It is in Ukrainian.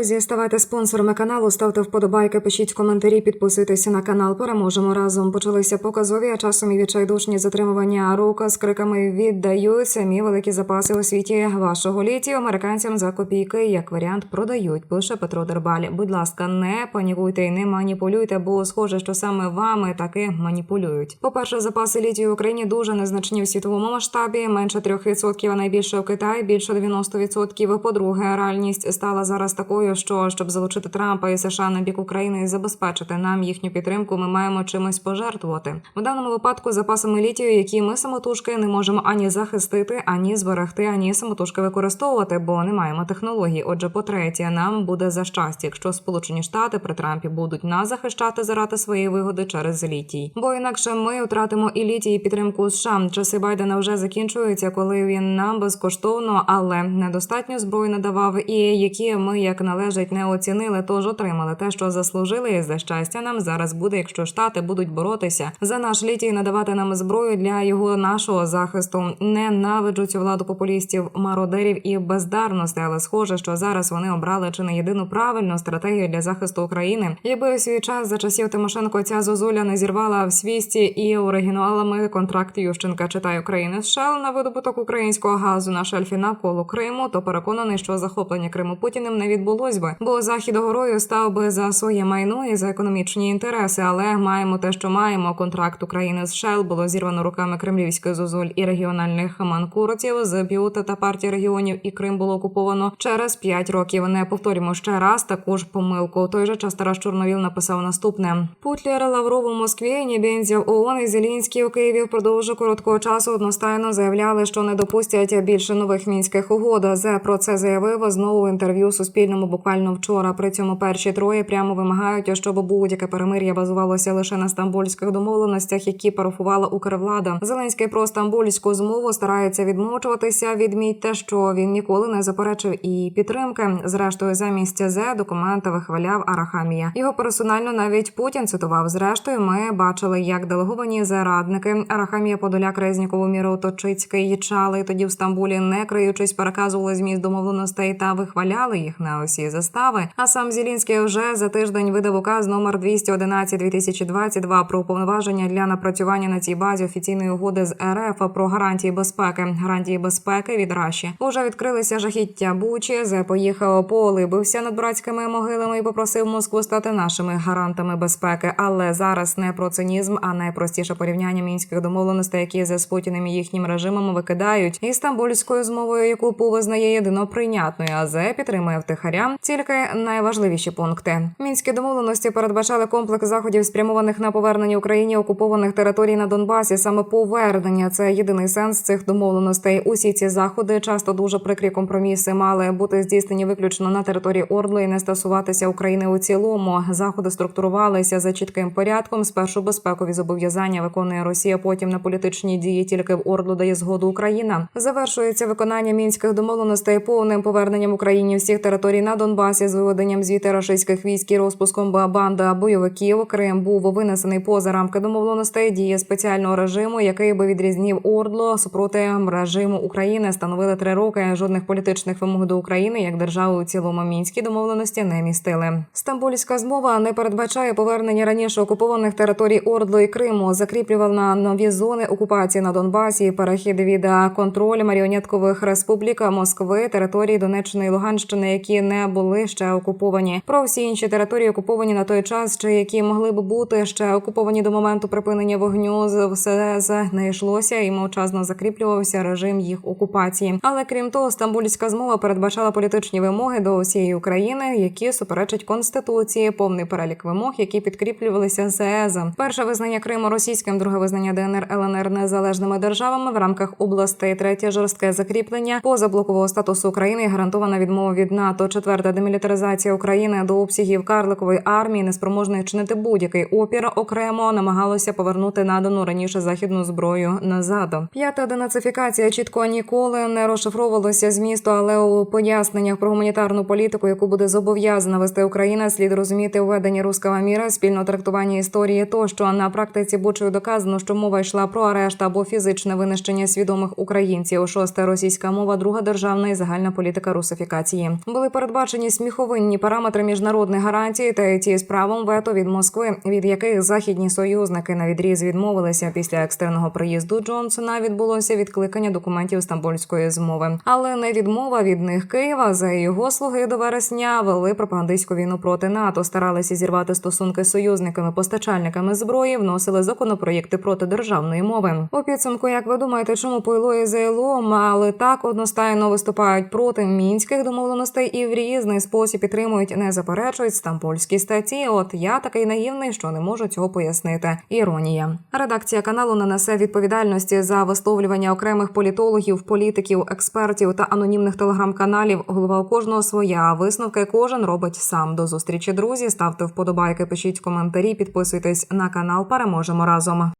Друзі, ставайте спонсорами каналу, ставте вподобайки, пишіть коментарі, підписуйтеся на канал. Переможемо разом. Почалися показові, а часом і відчайдушні затримування рука з криками віддають самі великі запаси у світі вашого літію американцям за копійки. Як варіант продають. Пише Петро Дербаль. Будь ласка, не панікуйте і не маніпулюйте, бо схоже, що саме вами таки маніпулюють. По перше, запаси літію в Україні дуже незначні в світовому масштабі. Менше 3%, а найбільше в Китаї, більше 90%. По-друге, реальність стала зараз такою, що щоб залучити Трампа і США на бік України і забезпечити нам їхню підтримку, ми маємо чимось пожертвувати. В даному випадку запасами літію, які ми самотужки не можемо ані захистити, ані зберегти, ані самотужки використовувати, бо не маємо технологій. Отже, по третє, нам буде за щастя, якщо Сполучені Штати при Трампі будуть нас захищати заради своєї вигоди через літій. Бо інакше ми втратимо і літій, і підтримку США. Часи Байдена вже закінчуються, коли він нам безкоштовно, але недостатньо зброї надавав, і які ми як належить не оцінили, тож отримали те, що заслужили. І за щастя нам зараз буде, якщо штати будуть боротися за наш літій, і надавати нам зброю для його нашого захисту. Ненавиджу цю владу популістів, мародерів і бездарностей, але схоже, що зараз вони обрали чи не єдину правильну стратегію для захисту України. Якби у свій час за часів Тимошенко ця зозуля не зірвала в свісті і оригіналами контракт Ющенка читає України з Шел на видобуток українського газу на шельфі навколо Криму, то переконаний, що захоплення Криму Путіним не відбулось би, бо захід горою став би за своє майно і за економічні інтереси. Але маємо те, що маємо. Контракт України з Шел було зірвано руками кремлівських зозуль і регіональних манкурців з Біута та партії регіонів, і Крим було окуповано через 5 років. Не повторюємо ще раз таку ж помилку. Той же час Тарас Чорновіл написав наступне: Путлер Лавров у Москві, Нібензів ООН і Зелінський у Києві впродовж короткого часу одностайно заявляли, що не допустять більше нових мінських угод. Зе про це заявив знову в інтерв'ю Суспільному буквально вчора. При цьому перші троє прямо вимагають, щоб будь-яке перемир'я базувалося лише на стамбульських домовленостях, які парафувала Укрвлада. Зеленський про стамбульську змову старається відмовчуватися. Відмітьте, що він ніколи не заперечив і підтримки. Зрештою, замість зе документи вихваляв Арахамія. Його персонально навіть Путін цитував. Зрештою, ми бачили, як делеговані зарадники Арахамія Подоляк Резнікову Міро Точицький чали тоді в Стамбулі, не криючись, переказували зміст домовленостей та вихваляли їх на усі застави. А сам Зілінський вже за тиждень видав указ номер 211-2022 про повноваження для напрацювання на цій базі офіційної угоди з РФ про гарантії безпеки. Гарантії безпеки від Раші уже відкрилися жахіття Бучі. Зе поїхав полибився над братськими могилами і попросив Москву стати нашими гарантами безпеки. Але зараз не про цинізм, а найпростіше порівняння мінських домовленостей, які з Путіним і їхнім режимом викидають і стамбульською змовою, яку ПУ визнає єдино прийнятною. А зе підтримує втихаря тільки найважливіші пункти. Мінські домовленості передбачали комплекс заходів, спрямованих на повернення Україні окупованих територій на Донбасі. Саме повернення це єдиний сенс цих домовленостей. Усі ці заходи часто дуже прикрі компроміси мали бути здійснені виключно на території Ордло і не стосуватися України у цілому. Заходи структурувалися за чітким порядком. Спершу безпекові зобов'язання виконує Росія. Потім на політичні дії тільки в Ордло дає згоду Україна. Завершується виконання мінських домовленостей повним поверненням Україні всіх територій на Донбасі з виведенням звіти рашистських військ і розпуском банда бойовиків. Крим був винесений поза рамки домовленостей дії спеціального режиму, який би відрізнів Ордло супроти режиму України. Становили три роки. Жодних політичних вимог до України як держави у цілому мінські домовленості не містили. Стамбульська змова не передбачає повернення раніше окупованих територій Ордло і Криму. Закріплював на нові зони окупації на Донбасі. Перехід від контролю маріонеткових республік Москви, території Донеччини і Луганщини, які не були ще окуповані. Про всі інші території окуповані на той час, чи які могли б бути ще окуповані до моменту припинення вогню. все не йшлося і мовчазно закріплювався режим їх окупації. Але крім того, стамбульська змова передбачала політичні вимоги до усієї України, які суперечать конституції, повний перелік вимог, які підкріплювалися ЗЕЗ. Перше визнання Криму російським, друге визнання ДНР ЛНР незалежними державами в рамках областей, третє жорстке закріплення позаблокового статусу України, і гарантована відмова від НАТО, четверта демілітаризація України до обсягів карликової армії, неспроможної чинити будь-який опір окремо намагалося повернути надану раніше західну зброю назад. П'ята денацифікація чітко ніколи не розшифровувалося змісту, але у поясненнях про гуманітарну політику, яку буде зобов'язана вести Україна, слід розуміти введення руского міра, спільно трактування історії. Тощо на практиці бучою доказано, що мова йшла про арешт або фізичне винищення свідомих українців. Шосте російська мова, друга державна і загальна політика русифікації. Були передбачені передбачені сміховинні параметри міжнародних гарантій та ті з правом вето від Москви, від яких західні союзники на відріз відмовилися після екстреного приїзду Джонсона. Відбулося відкликання документів стамбульської змови, але не відмова від них Києва. За його слуги до вересня вели пропагандистську війну проти НАТО, старалися зірвати стосунки з союзниками, постачальниками зброї, вносили законопроєкти проти державної мови. У підсумку, як ви думаєте, чому ПЛО і ЗЛО мали так одностайно виступають проти мінських домовленостей і в різний спосіб підтримують, не заперечують стамбульські статті? От я такий наївний, що не можу цього пояснити. Іронія. Редакція каналу не несе відповідальності за висловлювання окремих політологів, політиків, експертів та анонімних телеграм-каналів. Голова у кожного своя. Висновки кожен робить сам. До зустрічі, друзі. Ставте вподобайки, пишіть коментарі, підписуйтесь на канал. Переможемо разом.